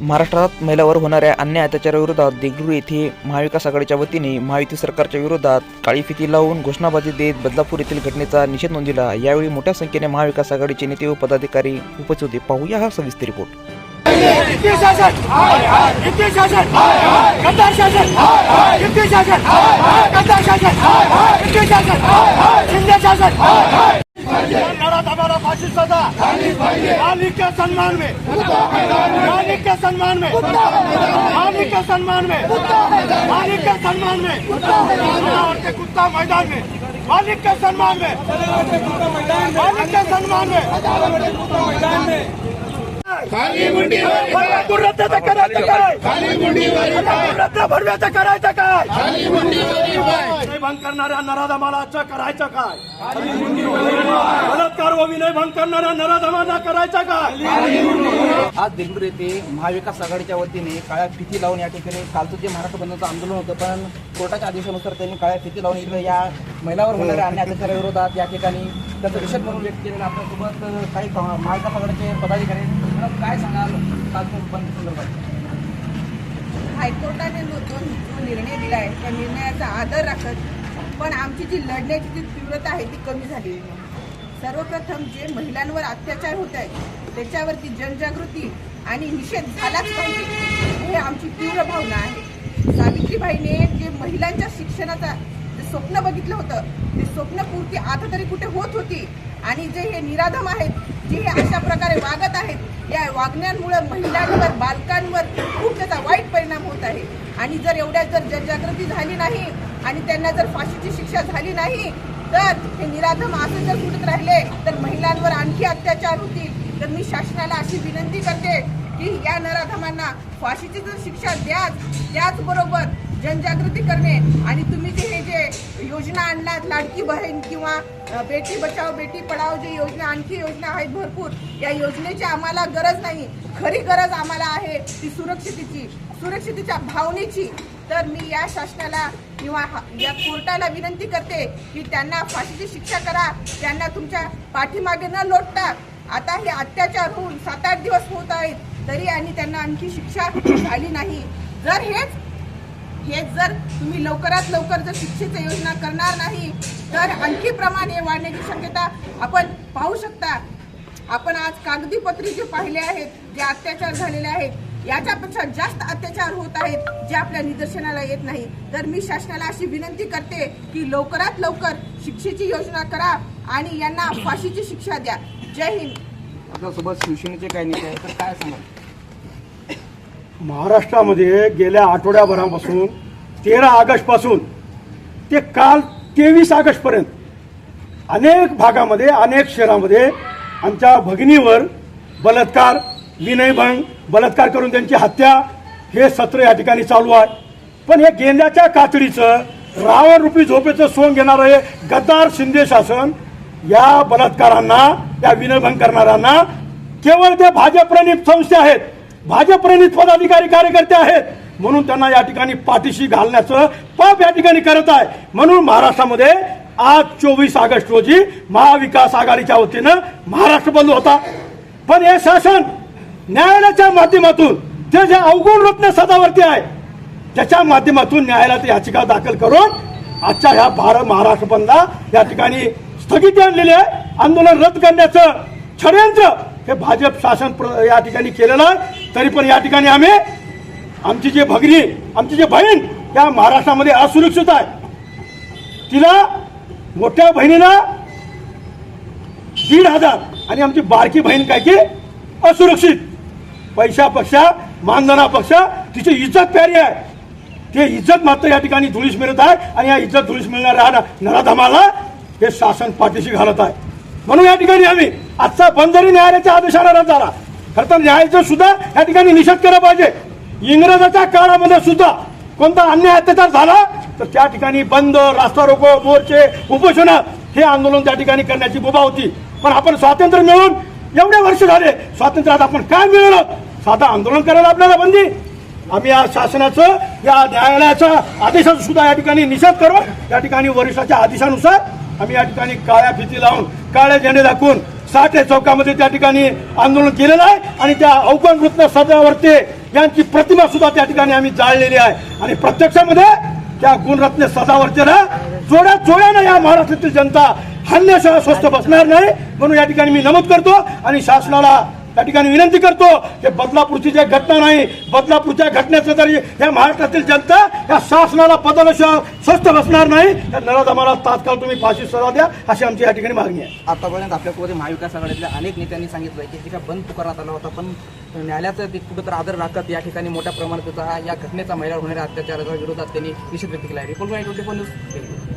महाराष्ट्रात महिलावर होणाऱ्या अन्याय अत्याचाराविरोधात देगलूर येथे महाविकास आघाडीच्या वतीने महायुती सरकारच्या विरोधात काळी फिती लावून घोषणाबाजी देत बदलापूर येथील घटनेचा निषेध नोंदविला. यावेळी मोठ्या संख्येने महाविकास आघाडीचे नेते व पदाधिकारी उपस्थित होते. पाहूया हा सविस्तर रिपोर्ट किती शासन किती शासन गद्दार शासन किती शासन गद्दार शासन किती शासन शिंदे शासन लड़ा हमारा फासिस्ट था मालिक के सम्मान में। मालिक के सम्मान में। मालिक के सम्मान में। मालिक के सम्मान में। कुत्ता मैदान में। मालिक के सम्मान में। मालिक के सम्मान में। खाली मुंडीवर भरपूर रद्द तर करायचं काय? खाली मुंडीवर रद्द भरव्याचं करायचं काय? खाली मुंडीवर भंग करणाऱ्या नराधमालाचं करायचं काय? बलात्कार व विनय भंग करणाऱ्या नराधमाला करायचं काय? आज देगलूर येथे महाविकास आघाडीच्या वतीने काळ्या फिती लावून या ठिकाणी कालचं जे महाराष्ट्र बंदचं आंदोलन होतं पण कोर्टाच्या आदेशानुसार त्यांनी काळ्या फिती लावून इकडे या महिलावर होणाऱ्या अन्याय अत्याचाराविरोधात या ठिकाणी त्यांचं निषेध म्हणून व्यक्त केलेलं आपल्यासोबत काही महाविकास आघाडीचे पदाधिकारी. मॅडम, काय सांगाल? कालच्या बंद संदर्भात. हायकोर्टाने जो जो निर्णय दिला आहे त्या निर्णयाचा आदर राखत पण आमची जी लढण्याची जी तीव्रता आहे ती कमी झालेली नाही सर्वप्रथम जे महिलांवर अत्याचार होत आहेत त्याच्यावरती जनजागृती आणि निषेध झालाच पाहिजे हे आमची तीव्र भावना आहे. सावित्रीबाईने जे महिलांच्या शिक्षणाचा जे स्वप्न बघितलं होतं ते स्वप्नपूर्ती आता तरी कुठे होत होती आणि जे हे निराधम आहेत जे हे अशा प्रकारे वागत आहेत या वागण्यांमुळे महिलांवर बालकांवर खूप त्याचा वाईट परिणाम होत आहे. आणि जर एवढ्या जर जनजागृती झाली नाही आणि त्यांना जर फाशीची शिक्षा झाली नाही तर हे निराधम असं जर सुटत राहिले तर महिलांवर आणखी अत्याचार होतील. तर मी शासनाला अशी विनंती करते की या नराधमांना फाशीची जर शिक्षा द्याच त्याचबरोबर जनजागृती करणे आणि तुम्ही जे हे जे योजना आणलात लाडकी बहीण किंवा बेटी बचाव बेटी पढाव जे योजना आणखी योजना आहेत भरपूर या योजनेची आम्हाला गरज नाही. खरी गरज आम्हाला आहे ती सुरक्षितेची सुरक्षितेच्या भावनेची. तर मी या शासनाला किंवा या कोर्टाला विनंती करते की त्यांना फाशीची शिक्षा करा त्यांना तुमच्या पाठीमागे न लोटता. आता हे अत्याचार होऊन सात आठ दिवस होत आहेत तरी आणि त्यांना आणखी शिक्षा झाली नाही. जर हेच हे जर तुम्ही लवकरात लवकर जर शिक्षेची योजना करणार नाही तर आणखी प्रमाण हे वाढण्याची शक्यता आपण पाहू शकता. आपण आज कागदी पत्री जे पाहिले आहेत जे अत्याचार झालेले आहेत याच्यापेक्षा जास्त अत्याचार होत आहेत जे आपल्या निदर्शनाला येत नाही. तर मी शासनाला अशी विनंती करते की लवकरात लवकर शिक्षेची योजना करा आणि यांना फाशीची शिक्षा द्या. जय हिंद. आपल्यासोबत शिवसेनेचे काही नेते आहेत तर काय सांगा महाराष्ट्रामध्ये गेल्या आठवड्याभरापासून तेरा ऑगस्टपासून ते काल तेवीस ऑगस्टपर्यंत अनेक भागामध्ये अनेक शहरामध्ये आमच्या भगिनीवर बलात्कार विनयभंग बलात्कार करून त्यांची हत्या हे सत्र या ठिकाणी चालू आहे. पण हे गेंद्याच्या कातडीचं रावण रुपी झोपेचं सोंग घेणारं हे गद्दार शिंदे शासन या बलात्कारांना या विनयभंग करणाऱ्यांना केवळ ते भाजपप्रणित संस्था आहेत. भाजपप्रणित पदाधिकारी कार्यकर्ते आहेत. म्हणून त्यांना या ठिकाणी पाठीशी घालण्याचं पाप या ठिकाणी करत आहे. म्हणून महाराष्ट्रामध्ये आज चोवीस ऑगस्ट रोजी महाविकास आघाडीच्या वतीनं महाराष्ट्र बंद होता. पण हे शासन न्यायालयाच्या माध्यमातून ते जे अवगुण रत्न सदावरती आहे त्याच्या माध्यमातून न्यायालयात याचिका दाखल करून आजच्या ह्या भारत महाराष्ट्र बंदला या ठिकाणी स्थगिती आणलेली आहे. आंदोलन रद्द करण्याचं षडयंत्र हे भाजप शासन प्र- या ठिकाणी केलेलं आहे. तरी पण या ठिकाणी आम्ही आमची जे भगिनी आमची जे बहीण त्या महाराष्ट्रामध्ये असुरक्षित आहे. तिला मोठ्या बहिणीला दीड हजार आणि आमची बारकी बहीण काय की असुरक्षित. पैशापेक्षा मानधनापेक्षा तिची इज्जत प्यारी आहे. ते इज्जत मात्र या ठिकाणी धुळीस मिळत आहे आणि या इज्जत धुळीस मिळणाऱ्या नराधमाला हे शासन पाठीशी घालत आहे. म्हणून या ठिकाणी आम्ही आजचा बंदरी न्यायालयाच्या आदेशाला रद्द झाला. तर न्यायाचं सुद्धा या ठिकाणी निषेध केला पाहिजे. इंग्रजाच्या काळामध्ये सुद्धा कोणता अन्याय अत्याचार झाला तर त्या ठिकाणी बंद रास्ता रोको मोर्चे उपोषण हे आंदोलन त्या ठिकाणी करण्याची मुभा होती. पण आपण स्वातंत्र्य मिळून एवढे वर्ष झाले स्वातंत्र्यात आपण काय मिळवलं? साधा आंदोलन करायला आपल्याला बंदी. आम्ही या शासनाचं या न्यायालयाच्या आदेशाचा सुद्धा या ठिकाणी निषेध करू. या ठिकाणी वरिष्ठाच्या आदेशानुसार आम्ही या ठिकाणी काळ्या भीती लावून काळे झेंडे दाखवून साठे चौकामध्ये त्या ठिकाणी आंदोलन केलेलं आहे आणि त्या अवगण रत्न सदावर्ते यांची प्रतिमा सुद्धा त्या ठिकाणी आम्ही जाळलेली आहे. आणि प्रत्यक्षामध्ये त्या गुणरत्न सदावर्तेला जोड्या जोड्यानं या महाराष्ट्रातील जनता हल्ल्याशिवाय स्वस्थ बसणार नाही म्हणून या ठिकाणी मी नमूद करतो आणि शासनाला त्या ठिकाणी विनंती करतो की बदलापूरची जे घटना नाही बदलापूरच्या घटनेचं तरी या महाराष्ट्रातील जनता या शासनाला बदलल्याशिवाय स्वस्थ बसणार नाही त्या आम्हाला तात्काळ तुम्ही फाशी सजा द्या अशी आमची या ठिकाणी मागणी आहे. आतापर्यंत आपल्याकडे महाविकास आघाडीतल्या अनेक नेत्यांनी सांगितलं की जे बंद पुकारण्यात आला होता पण न्यायालयाचा ते कुठंतरी आदर राखत या ठिकाणी मोठ्या प्रमाणात त्याचा या घटनेचा महिला होणाऱ्या अत्याचाराच्या विरोधात त्यांनी निषेध व्यक्त केला आहे. Report twenty four news.